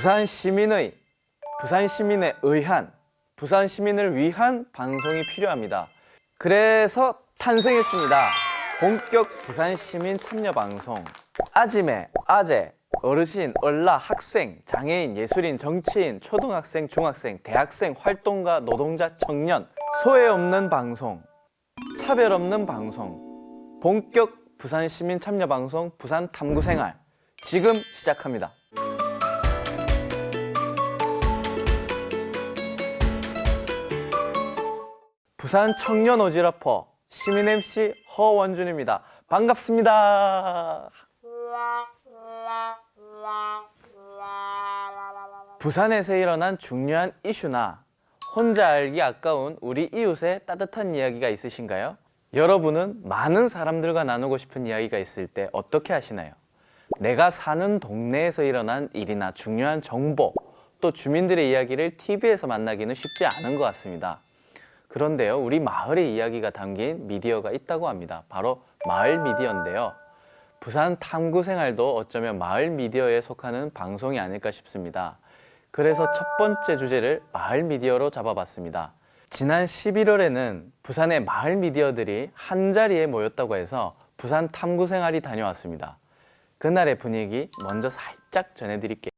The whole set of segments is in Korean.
부산 시민의 부산 시민에 의한 부산 시민을 위한 방송이 필요합니다. 그래서 탄생했습니다. 본격 부산 시민 참여 방송. 아지매, 아재, 어르신, 얼라, 학생, 장애인, 예술인, 정치인, 초등학생, 중학생, 대학생, 활동가, 노동자, 청년, 소외 없는 방송, 차별 없는 방송, 본격 부산 시민 참여 방송 부산 탐구 생활 지금 시작합니다. 부산 청년 오지라퍼 시민 MC 허원준입니다. 반갑습니다. 부산에서 일어난 중요한 이슈나 혼자 알기 아까운 우리 이웃의 따뜻한 이야기가 있으신가요? 여러분은 많은 사람들과 나누고 싶은 이야기가 있을 때 어떻게 하시나요? 내가 사는 동네에서 일어난 일이나 중요한 정보, 또 주민들의 이야기를 TV에서 만나기는 쉽지 않은 것 같습니다. 그런데요, 우리 마을의 이야기가 담긴 미디어가 있다고 합니다. 바로 마을 미디어인데요. 부산 탐구 생활도 어쩌면 마을 미디어에 속하는 방송이 아닐까 싶습니다. 그래서 첫 번째 주제를 마을 미디어로 잡아봤습니다. 지난 11월에는 부산의 마을 미디어들이 한 자리에 모였다고 해서 부산 탐구 생활이 다녀왔습니다. 그날의 분위기 먼저 살짝 전해드릴게요.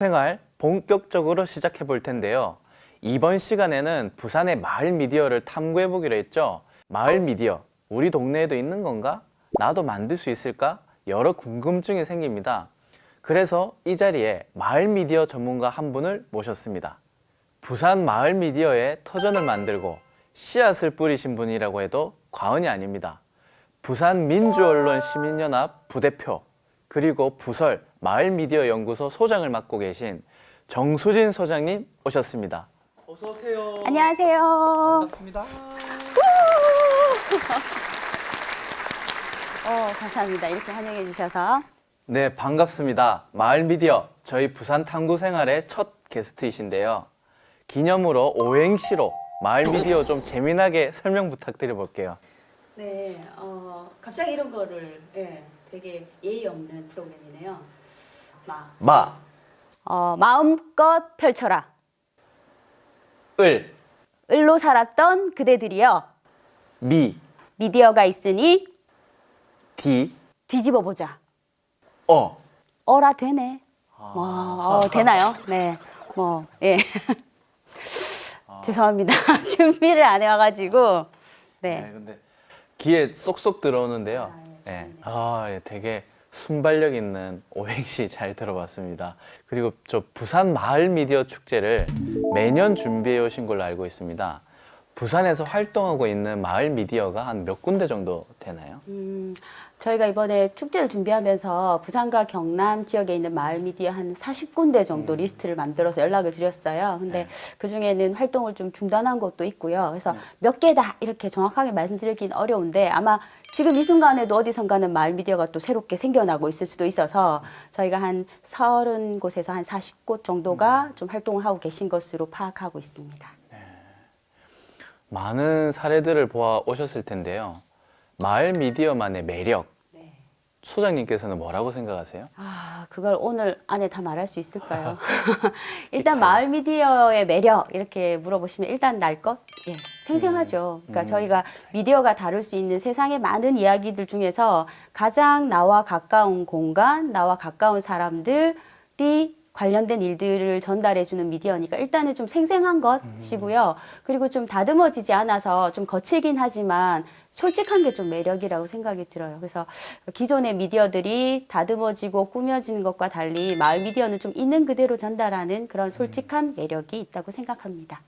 생활 본격적으로 시작해 볼 텐데요. 이번 시간에는 부산의 마을 미디어를 탐구해 보기로 했죠. 마을 미디어, 우리 동네에도 있는 건가? 나도 만들 수 있을까? 여러 궁금증이 생깁니다. 그래서 이 자리에 마을 미디어 전문가 한 분을 모셨습니다. 부산 마을 미디어의 터전을 만들고 씨앗을 뿌리신 분이라고 해도 과언이 아닙니다. 부산 민주언론 시민연합 부대표 그리고 부설 마을 미디어 연구소 소장을 맡고 계신 정수진 소장님 오셨습니다. 어서 오세요. 안녕하세요. 반갑습니다. 어, 감사합니다. 이렇게 환영해 주셔서. 네, 반갑습니다. 마을 미디어 저희 부산 탐구 생활의 첫 게스트이신데요. 기념으로 오행시로 마을 미디어 좀 재미나게 설명 부탁드려 볼게요. 네, 어, 갑자기 이런 거를 예, 되게 예의 없는 프로그램이네요. 마. 마, 어, 마음껏 펼쳐라. 을, 을로 살았던 그대들이여. 미, 미디어가 있으니 디, 뒤집어 보자. 어. 어라 되네. 와, 어, 되나요? 네. 뭐, 예. 죄송합니다. 준비를 안 해와가지고. 네, 네. 근데 귀에 쏙쏙 들어오는데요. 아, 예. 네. 아, 예, 되게 순발력 있는 오행시 잘 들어봤습니다. 그리고 저 부산 마을 미디어 축제를 매년 준비해 오신 걸로 알고 있습니다. 부산에서 활동하고 있는 마을 미디어가 한 몇 군데 정도 되나요? 음, 저희가 이번에 축제를 준비하면서 부산과 경남 지역에 있는 마을 미디어 한 40군데 정도 리스트를 만들어서 연락을 드렸어요. 근데 네. 그 중에는 활동을 좀 중단한 곳도 있고요. 그래서 몇 개다 이렇게 정확하게 말씀드리긴 어려운데 아마 지금 이 순간에도 어디선가는 마을 미디어가 또 새롭게 생겨나고 있을 수도 있어서 저희가 한 30곳에서 한 40곳 정도가 좀 활동을 하고 계신 것으로 파악하고 있습니다. 많은 사례들을 보아 오셨을 텐데요. 마을 미디어만의 매력, 네. 소장님께서는 뭐라고 생각하세요? 아, 그걸 오늘 안에 다 말할 수 있을까요? 일단 마을 미디어의 매력 이렇게 물어보시면 일단 날 것? 예, 생생하죠. 그러니까 저희가 미디어가 다룰 수 있는 세상의 많은 이야기들 중에서 가장 나와 가까운 공간, 나와 가까운 사람들이 관련된 일들을 전달해주는 미디어니까 일단은 좀 생생한 것이고요. 그리고 좀 다듬어지지 않아서 좀 거칠긴 하지만 솔직한 게 좀 매력이라고 생각이 들어요. 그래서 기존의 미디어들이 다듬어지고 꾸며지는 것과 달리 마을 미디어는 좀 있는 그대로 전달하는 그런 솔직한 매력이 있다고 생각합니다.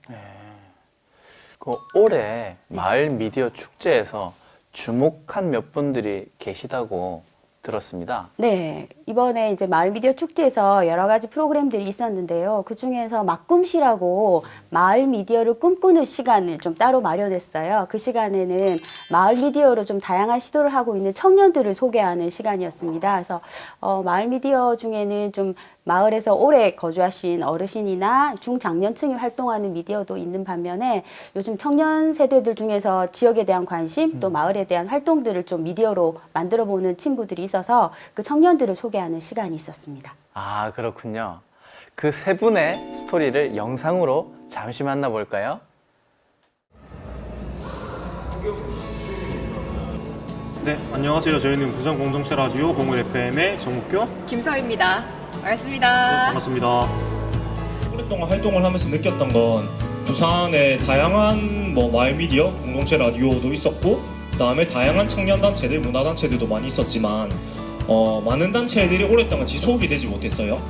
그 올해 마을 미디어 축제에서 주목한 몇 분들이 계시다고 들었습니다. 네, 이번에 이제 마을 미디어 축제에서 여러 가지 프로그램들이 있었는데요. 그 중에서 막꿈시라고 마을 미디어를 꿈꾸는 시간을 좀 따로 마련했어요. 그 시간에는 마을 미디어로 좀 다양한 시도를 하고 있는 청년들을 소개하는 시간이었습니다. 그래서 어, 마을 미디어 중에는 좀 마을에서 오래 거주하신 어르신이나 중장년층이 활동하는 미디어도 있는 반면에 요즘 청년 세대들 중에서 지역에 대한 관심 또 마을에 대한 활동들을 좀 미디어로 만들어 보는 친구들이 있어서 그 청년들을 소개하는 시간이 있었습니다. 아, 그렇군요. 그 세 분의 스토리를 영상으로 잠시 만나볼까요? 네, 안녕하세요. 저희는 부산 공동체 라디오 공을 FM의 정국교 네, 김서입니다. 반갑습니다. 반갑습니다. 오랫동안 활동을 하면서 느꼈던 건 부산에 다양한 뭐 마을 미디어 공동체 라디오도 있었고 그다음에 다양한 청년 단체들 문화 단체들도 많이 있었지만 어, 많은 단체들이 오랫동안 지속이 되지 못했어요.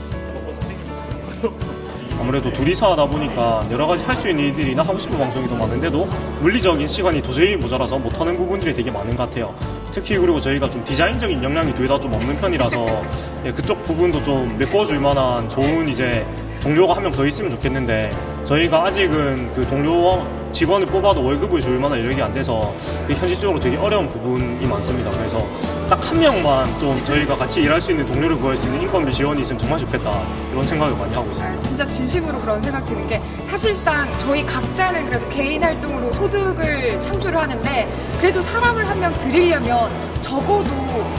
아무래도 둘이서 하다 보니까 여러 가지 할 수 있는 일들이나 하고 싶은 방송이 더 많은데도 물리적인 시간이 도저히 모자라서 못하는 부분들이 되게 많은 것 같아요. 특히 그리고 저희가 좀 디자인적인 역량이 둘 다 좀 없는 편이라서 예, 그쪽 부분도 좀 메꿔줄 만한 좋은 이제 동료가 한 명 더 있으면 좋겠는데 저희가 아직은 그 동료 직원을 뽑아도 월급을 줄 만한 여력이 안 돼서 현실적으로 되게 어려운 부분이 많습니다. 그래서 딱 한 명만 좀 저희가 같이 일할 수 있는 동료를 구할 수 있는 인건비 지원이 있으면 정말 좋겠다 이런 생각을 많이 하고 있습니다. 아, 진짜 진심으로 그런 생각 드는 게 사실상 저희 각자는 그래도 개인 활동으로 소득을 창출을 하는데 그래도 사람을 한명 들이려면 적어도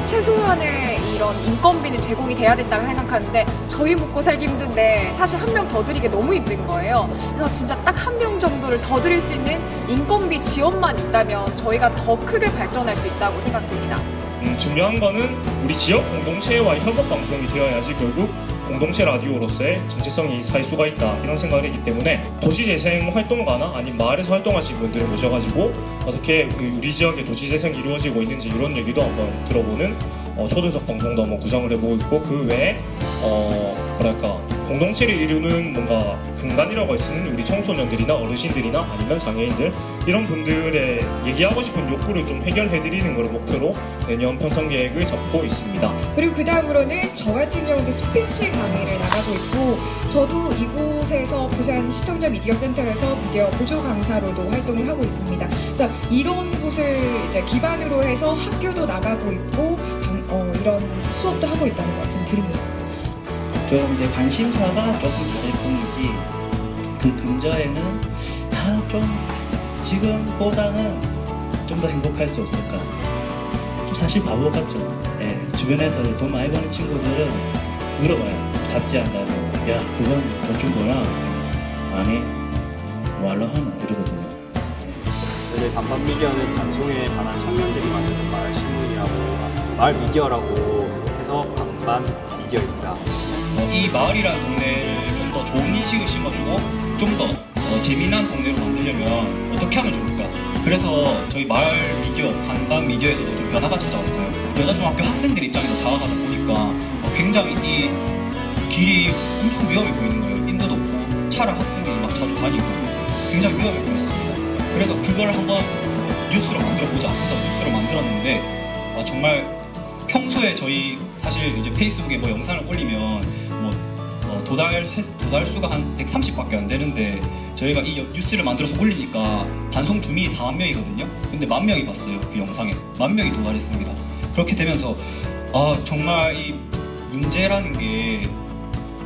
최소한의 이런 인건비는 제공이 돼야 된다고 생각하는데 저희 먹고 살기 힘든데 사실 한 명 더 드리기 너무 힘든 거예요. 그래서 진짜 딱 한 명 정도를 더 드릴 수 있는 인건비 지원만 있다면 저희가 더 크게 발전할 수 있다고 생각됩니다. 음, 중요한 거는 우리 지역 공동체와의 협업 방송이 되어야지 결국 공동체 라디오로서의 정체성이 살 수가 있다 이런 생각을 했기 때문에 도시재생 활동가나 아니면 마을에서 활동하시는 분들을 모셔가지고 어떻게 우리 지역의 도시재생이 이루어지고 있는지 이런 얘기도 한번 들어보는 어, 초대석 방송도 한번 구성을 해보고 있고 그 외에 어, 뭐랄까 공동체를 이루는 뭔가 근간이라고 할 수 있는 우리 청소년들이나 어르신들이나 아니면 장애인들 이런 분들의 얘기하고 싶은 욕구를 좀 해결해 드리는 걸 목표로 내년 편성 계획을 잡고 있습니다. 그리고 그 다음으로는 저 같은 경우도 스피치 강의를 나가고 있고 저도 이곳에서 부산 시청자 미디어 센터에서 미디어 보조 강사로도 활동을 하고 있습니다. 그래서 이런 곳을 이제 기반으로 해서 학교도 나가고 있고 방- 어, 이런 수업도 하고 있다는 말씀 드립니다. 좀 이제 관심사가 조금 다를 뿐이지 그 근저에는 아 좀 지금보다는 좀 더 행복할 수 없을까? 좀 사실 바보 같죠? 예, 주변에서 돈 많이 버는 친구들은 물어봐요. 잡지 한다고. 야 그건 돈좀 버나 아니 뭐하러 하나? 이러거든요. 저희 반반 미디어는 방송에 관한 청년들이 만드는 신문이라고 마을 미디어라고 해서 반반 미디어입니다. 이 마을이라는 동네를 좀 더 좋은 인식을 심어주고 좀더 재미난 동네로 만들려면 어떻게 하면 좋을까? 그래서 저희 마을 미디어, 반반 미디어에서도 좀 변화가 찾아왔어요. 여자중학교 학생들 입장에서 다가가다 보니까 어, 굉장히 이 길이 엄청 위험해 보이는 거예요. 인도도 없고 차를 학생들이 막 자주 다니고 굉장히 위험해 보였습니다. 그래서 그걸 한번 뉴스로 만들어 보자 해서 뉴스로 만들었는데 아, 정말 평소에 저희 사실 이제 페이스북에 뭐 영상을 올리면 뭐 어, 도달 도달 수가 한 130밖에 안 되는데 저희가 이 여- 뉴스를 만들어서 올리니까 반송 주민이 4만 명이거든요. 근데 만 명이 봤어요 그 영상에 만 명이 도달했습니다. 그렇게 되면서 아 정말 이 문제라는 게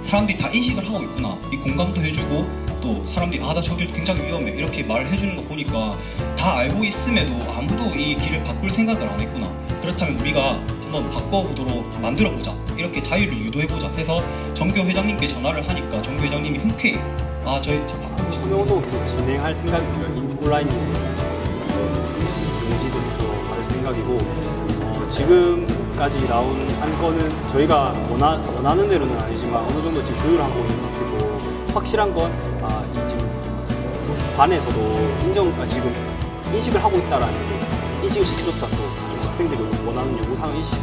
사람들이 다 인식을 하고 있구나 이 공감도 해주고 또 사람들이 아 나 저길 굉장히 위험해 이렇게 말을 해주는 거 보니까 다 알고 있음에도 아무도 이 길을 바꿀 생각을 안 했구나 그렇다면 우리가 한번 바꿔보도록 만들어보자. 이렇게 자유를 유도해보자 해서 정교 회장님께 전화를 하니까 정교 회장님이 흔쾌히 아 저희 바꾸고 싶습니다. 소명도 계속 진행할 생각이고요. 인- 온라인에 용지등에서 할 생각이고 어, 지금까지 나온 한 건은 저희가 원하, 원하는 대로는 아니지만 어느 정도 지금 조율하고 있는 상태고 확실한 건 아, 이 지금 관에서도 인정 아, 지금 인식을 하고 있다라는 게 인식을 시켜줬다 또좀 학생들이 원하는 요구사항 인식,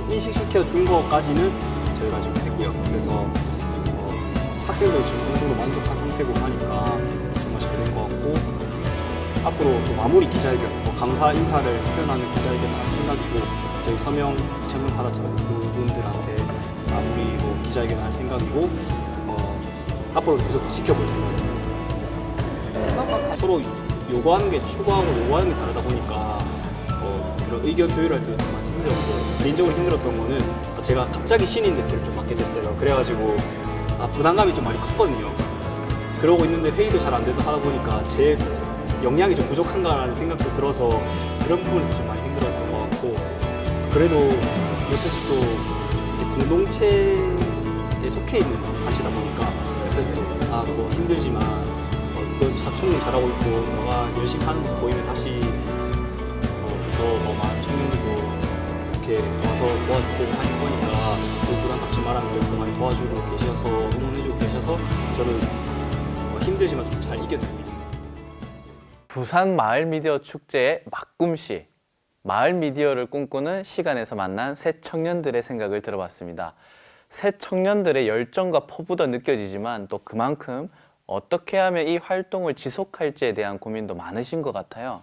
인식시켜 준 것까지는 저희가 지금 했고요. 그래서 어, 학생들 지금 어느 정도 만족한 상태고 하니까 정말 잘 된 것 같고 앞으로 또 마무리 기자회견, 뭐 감사 인사를 표현하는 기자회견 할 생각이고 저희 서명 전문 받았잖아요. 그분들한테 마무리로 기자회견 할 생각이고 어, 앞으로 계속 지켜볼 생각입니다. 서로 요구하는 게 추구하고 요구하는 게 다르다 보니까 어, 그런 의견 조율할 때좀 많이 힘들었고 개인적으로 힘들었던 거는 제가 갑자기 신인 대표를 좀 맡게 됐어요. 그래가지고 아, 부담감이 좀 많이 컸거든요. 그러고 있는데 회의도 잘 안 되다 하다 보니까 제 역량이 좀 부족한가라는 생각도 들어서 그런 부분에서 좀 많이 힘들었던 것 같고 그래도 옆에서 또 이제 공동체에 속해 있는 단체다 보니까 옆에서 또아 그거 힘들지만 어, 그건 자충 잘하고 있고 너가 열심히 하는 모습 보이면 다시 뭐 많은 청년들도 이렇게 와서 도와줄 거고 하는 거니까 또 부담 갖지 말라는 점에서 많이 도와주고 계셔서 응원해주고 계셔서 저는 어, 힘들지만 좀 잘 이겨내고 있는 부산 마을 미디어 축제의 막꿈시 마을 미디어를 꿈꾸는 시간에서 만난 새 청년들의 생각을 들어봤습니다. 새 청년들의 열정과 포부도 느껴지지만 또 그만큼 어떻게 하면 이 활동을 지속할지에 대한 고민도 많으신 것 같아요.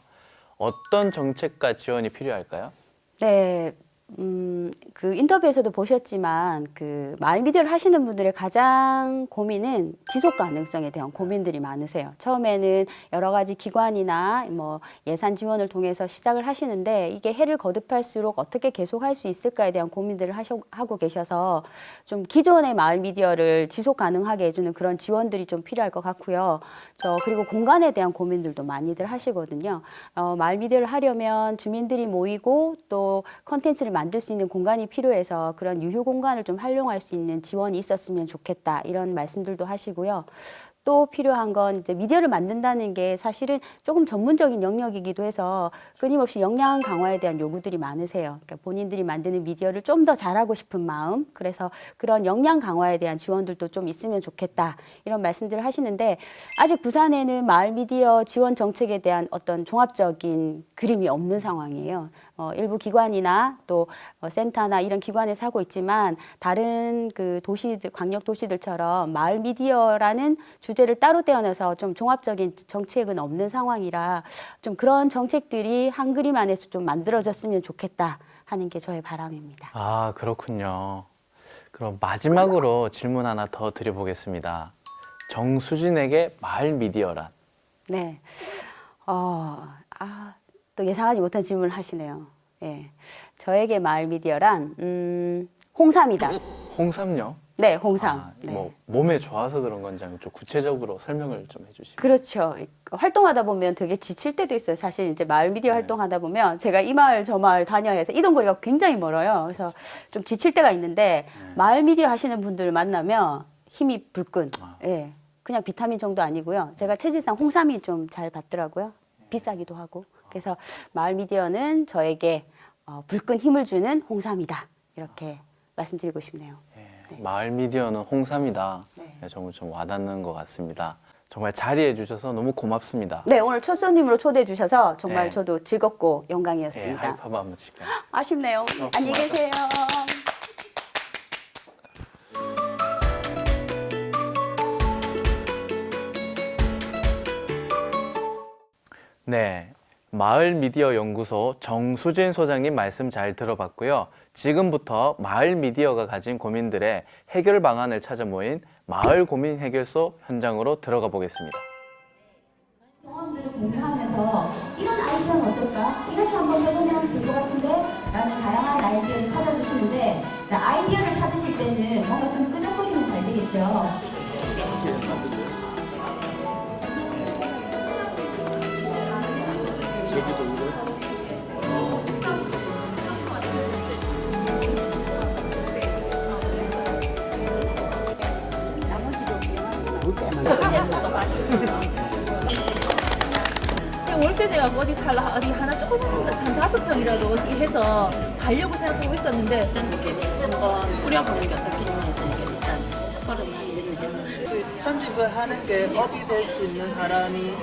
어떤 정책과 지원이 필요할까요? 네, 음, 그 인터뷰에서도 보셨지만 그 마을 미디어를 하시는 분들의 가장 고민은 지속 가능성에 대한 고민들이 많으세요. 처음에는 여러 가지 기관이나 뭐 예산 지원을 통해서 시작을 하시는데 이게 해를 거듭할수록 어떻게 계속할 수 있을까에 대한 고민들을 하셔, 하고 계셔서 좀 기존의 마을 미디어를 지속 가능하게 해주는 그런 지원들이 좀 필요할 것 같고요. 저 그리고 공간에 대한 고민들도 많이들 하시거든요. 어, 마을 미디어를 하려면 주민들이 모이고 또 컨텐츠를 만들 수 있는 공간이 필요해서 그런 유휴 공간을 좀 활용할 수 있는 지원이 있었으면 좋겠다 이런 말씀들도 하시고요. 또 필요한 건 이제 미디어를 만든다는 게 사실은 조금 전문적인 영역이기도 해서 끊임없이 역량 강화에 대한 요구들이 많으세요. 그러니까 본인들이 만드는 미디어를 좀 더 잘하고 싶은 마음, 그래서 그런 역량 강화에 대한 지원들도 좀 있으면 좋겠다 이런 말씀들을 하시는데 아직 부산에는 마을 미디어 지원 정책에 대한 어떤 종합적인 그림이 없는 상황이에요. 어, 일부 기관이나 또 어, 센터나 이런 기관에서 하고 있지만 다른 그 도시들, 광역 도시들처럼 마을 미디어라는 주제를 따로 떼어내서 좀 종합적인 정책은 없는 상황이라 좀 그런 정책들이 한 그림 안에서 좀 만들어졌으면 좋겠다 하는 게 저의 바람입니다. 아, 그렇군요. 그럼 마지막으로 질문 하나 더 드려보겠습니다. 정수진에게 마을 미디어란? 네. 어, 아, 또 예상하지 못한 질문을 하시네요. 예. 저에게 마을 미디어란, 음, 홍삼이다. 홍삼요? 네, 홍삼. 아, 네. 뭐 몸에 좋아서 그런 건지 아니면 좀 구체적으로 설명을 좀 해주시면. 그렇죠. 활동하다 보면 되게 지칠 때도 있어요. 사실 이제 마을 미디어 활동하다 보면 제가 이 마을 저 마을 다녀야 해서 이동 거리가 굉장히 멀어요. 그래서 좀 지칠 때가 있는데 마을 미디어 하시는 분들 만나면 힘이 불끈. 예. 그냥 비타민 정도 아니고요. 제가 체질상 홍삼이 좀 잘 받더라고요. 비싸기도 하고. 그래서 마을 미디어는 저에게 어, 불끈 힘을 주는 홍삼이다. 이렇게 말씀드리고 싶네요. 마을 미디어는 홍삼이다. 네. 네, 정말 좀 와닿는 것 같습니다. 정말 자리해 주셔서 너무 고맙습니다. 네, 오늘 첫 손님으로 초대해 주셔서 정말 네. 저도 즐겁고 네, 영광이었습니다. 하이파브 한번 칠까요? 아쉽네요. 안녕히 계세요. 네. 마을 미디어 연구소 정수진 소장님 말씀 잘 들어봤고요. 지금부터 마을 미디어가 가진 고민들의 해결 방안을 찾아 모인 마을 고민 해결소 현장으로 들어가 보겠습니다. 경험들을 공유하면서 이런 아이디어는 어떨까? 이렇게 한번 해보면 될 것 같은데? 라는 다양한 아이디어를 찾아주시는데 자, 아이디어를 찾으실 때는 뭔가 좀 끄적거리면 잘 되겠죠? 내가 어디 하나 조그만 한 다섯 평이라도 어디 해서 가려고 생각하고 있었는데 한번 뿌려보는 게 어떻겠냐 해서 이게 일단 첫 걸음만 내는 편집을 하는 게 업이 될 수 있는 사람이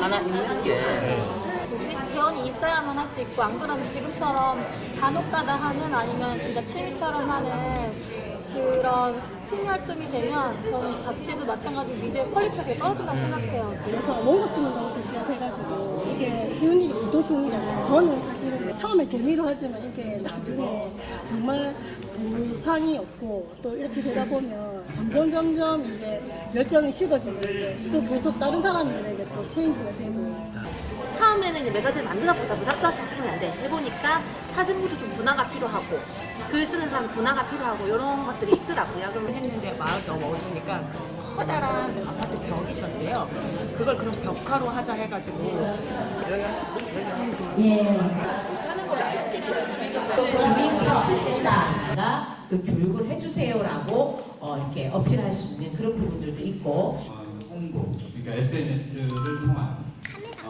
하나 있는 게. 재원이 있어야만 할 수 있고 안 그러면 지금처럼 간혹가다 하는 아니면 진짜 취미처럼 하는 그런 취미 활동이 되면 저는 잡지도 마찬가지로 미디어 퀄리티가 되게 떨어진다고 생각해요. 그래서 원고 쓰는 것부터 시작해가지고 이게 쉬운 일이 또 쉬운 일이 아니라 저는 사실은 처음에 재미로 하지만 이게 나중에 정말 보상이 없고 또 이렇게 되다 보면 점점 점점 이제 열정이 식어지고 또 계속 다른 사람들에게 또 체인지가 되고 처음에는 이제 매거진 만들어 보자 무작정 시작했는데 해보니까 사진부도 좀 분화가 필요하고 글 쓰는 사람 분화가 필요하고 이런 것들이 있더라고요. 그러면 했는데 마을 너무 어두니까 커다란 아파트 벽이 있었는데요. 그걸 그럼 벽화로 하자 해가지고 주민정치센터가 그 교육을 해주세요라고 어, 이렇게 어필할 수 있는 그런 부분들도 있고 홍보, 그러니까 SNS를 통한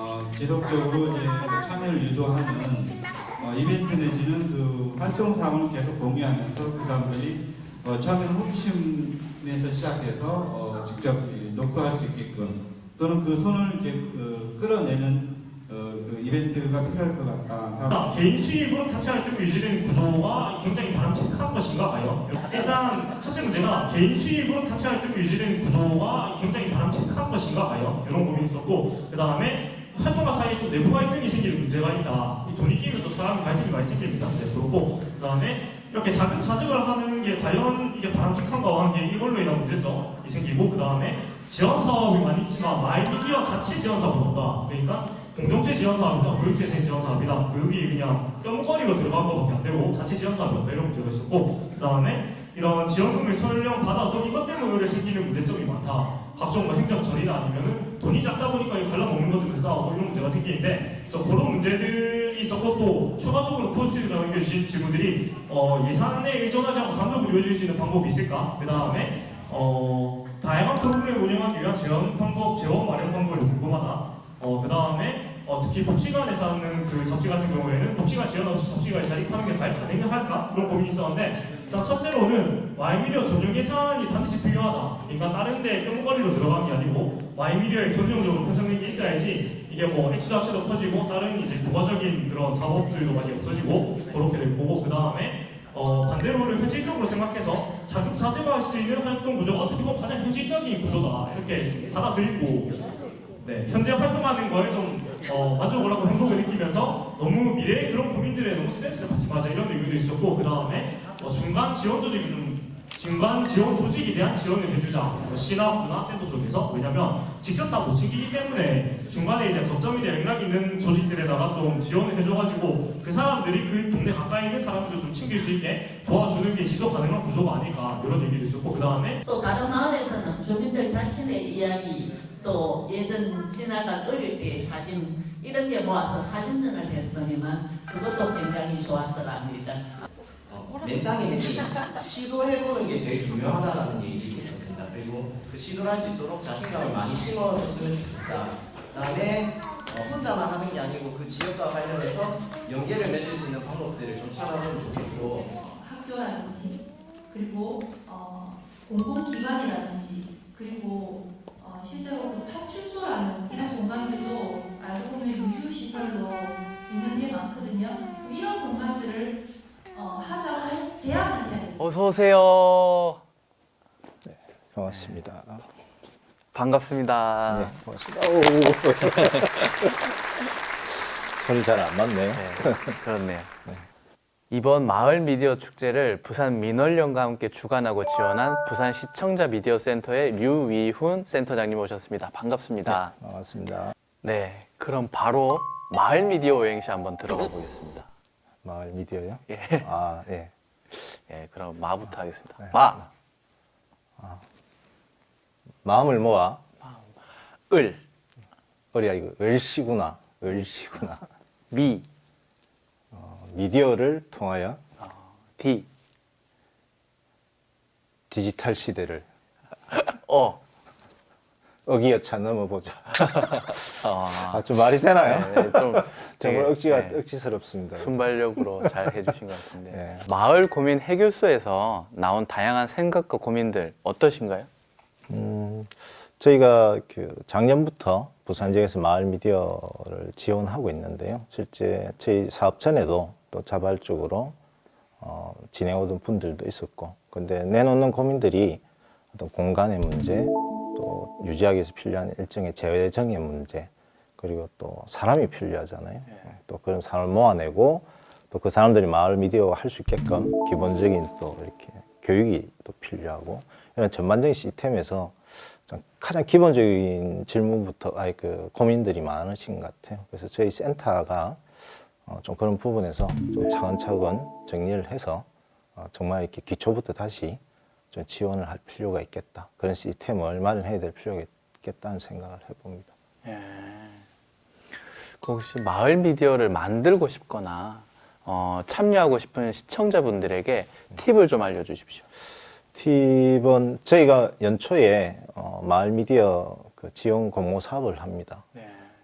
어, 지속적으로 이제 참여를 유도하는 어, 이벤트 내지는 그 활동 사항을 계속 공유하면서 그 사람들이 어, 처음에 호기심에서 시작해서 어, 직접 이 녹화할 수 있게끔 또는 그 손을 이제 그 끌어내는 어, 그 이벤트가 필요할 것 같다. 생각- 개인 수입으로 단체 활동 유지되는 구조가 굉장히 바람직한 것인가 봐요. 일단 첫째 문제가 개인 수입으로 단체 활동 유지되는 구조가 굉장히 바람직한 것인가 봐요. 이런 고민이 있었고 그 다음에 활동가 사이에 좀 내부 갈등이 생기는 문제가 있다. 이 돈이 끼면 또 사람 갈등이 많이 생깁니다. 네, 그렇고 그 다음에 이렇게 자금 자직을 하는 게 과연 이게 바람직한가와 함께 이걸로 인한 문제점이 생기고 그 다음에 지원 사업이 많이 있지만 마이미디어 자체 지원 사업은 없다. 그러니까 공동체 지원 사업이나 교육재생 지원 사업이나 교육이 그냥 껴목거리로 들어간 것밖에 안 되고 자체 지원 사업이 없다 이런 문제가 있었고 그 다음에 이런 지원금을 설령 받아 도 이것 때문에 생기는 문제점이 많다. 각종 뭐 행정 처리나 아니면은 돈이 작다 보니까 이 갈라먹는 것 때문에 싸우고 이런 문제가 생기는데 그래서 그런 문제들이 있었고 또 추가적으로 포스트라고 남겨주신 질문들이 어, 예산에 의존하지 않고 단독으로 이루어질 수 있는 방법이 있을까? 그 다음에 어, 다양한 프로그램을 운영하기 위한 재원 방법, 재원 마련 방법이 궁금하다. 어, 그 다음에 어, 특히 복지관에서 하는 그 접지 같은 경우에는 복지관 지원 없이 접지관에 자립하는 게 과연 가능할까? 그런 고민이 있었는데 일단 첫째로는 와이미디어 전용 예산이 반드시 필요하다. 그러니까 다른 데 껴목거리로 들어간 게 아니고 와이미디어에 전용적으로 편성된 게 있어야지 이게 뭐 액수 자체도 커지고 다른 이제 부가적인 그런 작업들도 많이 없어지고 그렇게 될 거고 그 다음에 어, 반대로를 현실적으로 생각해서 자급자족할 수 있는 활동 구조가 어떻게 보면 가장 현실적인 구조다 이렇게 좀 받아들이고 네, 현재 활동하는 거에 좀 어, 만족을 하고 행복을 느끼면서 너무 미래의 그런 고민들에 너무 스트레스를 받지 마자 이런 의견도 있었고 그 다음에 어, 중간 지원 조직을 좀 중간 지원 조직에 대한 지원을 해주자 뭐 시나 문화센터 쪽에서 왜냐면 직접 다 못 챙기기 때문에 중간에 이제 거점이나 맥락 있는 조직들에다가 좀 지원을 해줘가지고 그 사람들이 그 동네 가까이 있는 사람들을 좀 챙길 수 있게 도와주는 게 지속 가능한 구조가 아닐까 이런 얘기도 있었고 그 다음에 또 다른 마을에서는 주민들 자신의 이야기 또 예전 지나간 어릴 때의 사진 이런 게 모아서 사진전을 했더니만 그것도 굉장히 좋았더랍니다. 맨땅에 시도해보는 게 제일 중요하다는 얘기를 있었습니다. 그리고 그 시도를 할 수 있도록 자신감을 많이 심어줬으면 좋겠다. 그 다음에 어, 혼자만 하는 게 아니고 그 지역과 관련해서 연계를 맺을 수 있는 방법들을 좀 찾아보면 좋겠고 학교라든지 그리고 어, 공공기관이라든지 그리고 어, 실제로 그 파출소라는 이런 공간들도 알고 보면 유휴시설로 있는 게 많거든요. 이런 공간들을 어, 하자고 제안을 돼요. 어서 오세요. 반갑습니다. 반갑습니다. 네, 반갑습니다. 손이 잘안 맞네. 네, 그렇네요. 이번 마을 미디어 축제를 부산 민원령과 함께 주관하고 지원한 부산 시청자 미디어 센터의 류위훈 센터장님 오셨습니다. 반갑습니다. 반갑습니다. 네, 그럼 바로 마을 미디어 오행시 한번 들어가 보겠습니다. 마을 미디어요? 예, 아, 예. 예, 그럼 마부터 하겠습니다. 네. 마, 마음을 모아. 을, 어리야, 이거 을시구나. 을시구나. 미, 어, 미디어를 통하여 디, 디지털 시대를 어, 어기여차 넘어보자. 아, 아, 좀 말이 되나요? 네, 네, 좀 정말 되게, 억지가 네. 억지스럽습니다. 순발력으로 잘 해주신 것 같은데 네. 마을 고민 해결소에서 나온 다양한 생각과 고민들 어떠신가요? 음, 저희가 그 작년부터 부산 지역에서 마을 미디어를 지원하고 있는데요. 실제 저희 사업 전에도 또 자발적으로 어, 진행하던 분들도 있었고, 근데 내놓는 고민들이 어떤 공간의 문제, 또 유지하기 위해서 필요한 일정의 재정의 문제, 그리고 또 사람이 필요하잖아요. 또 그런 사람을 모아내고 또 그 사람들이 마을 미디어가 할수 있게끔 기본적인 또 이렇게 교육이 또 필요하고 이런 전반적인 시스템에서 좀 가장 기본적인 질문부터 아니 그 고민들이 많으신 것 같아요. 그래서 저희 센터가 어, 좀 그런 부분에서 좀 차근차근 정리를 해서 어, 정말 이렇게 기초부터 다시 좀 지원을 할 필요가 있겠다. 그런 시스템을 마련해야 될 필요가 있겠다는 생각을 해봅니다. 그 혹시 마을 미디어를 만들고 싶거나 어, 참여하고 싶은 시청자분들에게 팁을 좀 알려주십시오. 팁은 저희가 연초에 어, 마을 미디어 그 지원 공모 사업을 합니다.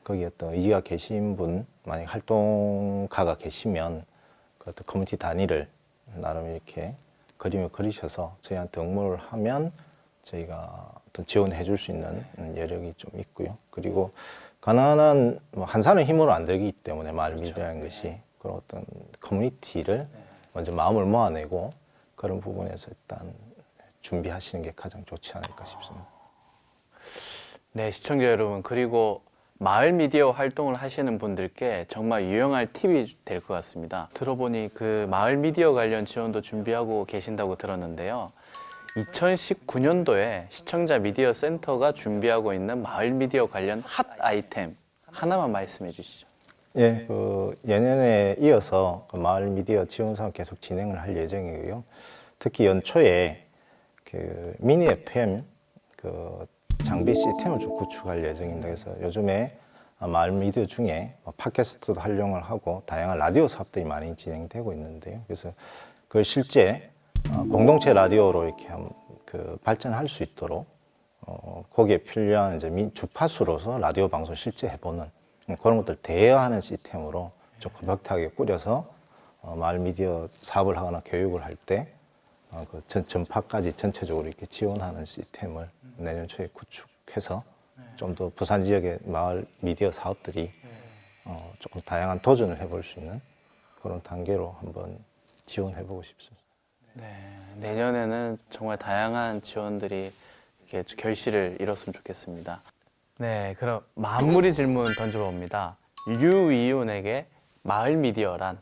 거기에 또 의지가 계신 분, 만약 활동가가 계시면 그 어떤 커뮤니티 단위를 나름 이렇게 그림을 그리셔서 저희한테 응모를 하면 저희가 어떤 지원해 줄 수 있는 음, 여력이 좀 있고요. 그리고 가난한 뭐 한산의 힘으로 안 되기 때문에 마을 미디어라는 것이 그런 어떤 커뮤니티를 먼저 마음을 모아내고 그런 부분에서 일단 준비하시는 게 가장 좋지 않을까 싶습니다. 네, 시청자 여러분 그리고 마을 미디어 활동을 하시는 분들께 정말 유용할 팁이 될 것 같습니다. 들어보니 그 마을 미디어 관련 지원도 준비하고 계신다고 들었는데요. 2019년도에 시청자 미디어 센터가 준비하고 있는 마을 미디어 관련 핫 아이템 하나만 말씀해 주시죠. 예, 그 예년에 이어서 그 마을 미디어 지원 사업 계속 진행을 할 예정이고요. 특히 연초에 그 미니 FM 그 장비 시스템을 좀 구축할 예정입니다. 그래서 요즘에 마을 미디어 중에 뭐 팟캐스트도 활용을 하고 다양한 라디오 사업들이 많이 진행되고 있는데요. 그래서 그걸 실제 어, 공동체 라디오로 이렇게 한- 그 발전할 수 있도록 어, 거기에 필요한 이제 민- 주파수로서 라디오 방송 실제 해보는 음, 그런 것들 대여하는 시스템으로 좀 컴팩트하게 꾸려서 어, 마을 미디어 사업을 하거나 교육을 할때 어, 그 전, 전파까지 전체적으로 이렇게 지원하는 시스템을 내년 초에 구축해서 좀 더 부산 지역의 마을 미디어 사업들이 어, 조금 다양한 도전을 해볼 수 있는 그런 단계로 한번 지원해보고 싶습니다. 네, 내년에는 정말 다양한 지원들이 이렇게 결실을 이뤘으면 좋겠습니다. 네, 그럼 마무리 질문 던져봅니다. 류이윤에게 마을 미디어란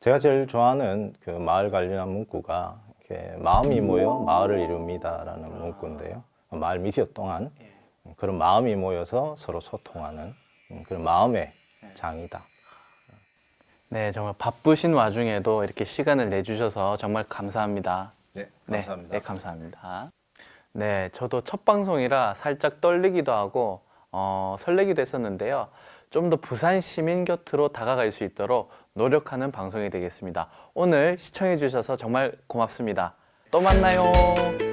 제가 제일 좋아하는 그 마을 관련한 문구가 이렇게 마음이 모여 마을을 이룹니다라는 문구인데요. 마을 미디어 동안 그런 마음이 모여서 서로 소통하는 그런 마음의 장이다. 네, 정말 바쁘신 와중에도 이렇게 시간을 내주셔서 정말 감사합니다. 네, 네, 네, 감사합니다. 네, 저도 첫 방송이라 살짝 떨리기도 하고 어, 설레기도 했었는데요. 좀 더 부산 시민 곁으로 다가갈 수 있도록 노력하는 방송이 되겠습니다. 오늘 시청해 주셔서 정말 고맙습니다. 또 만나요.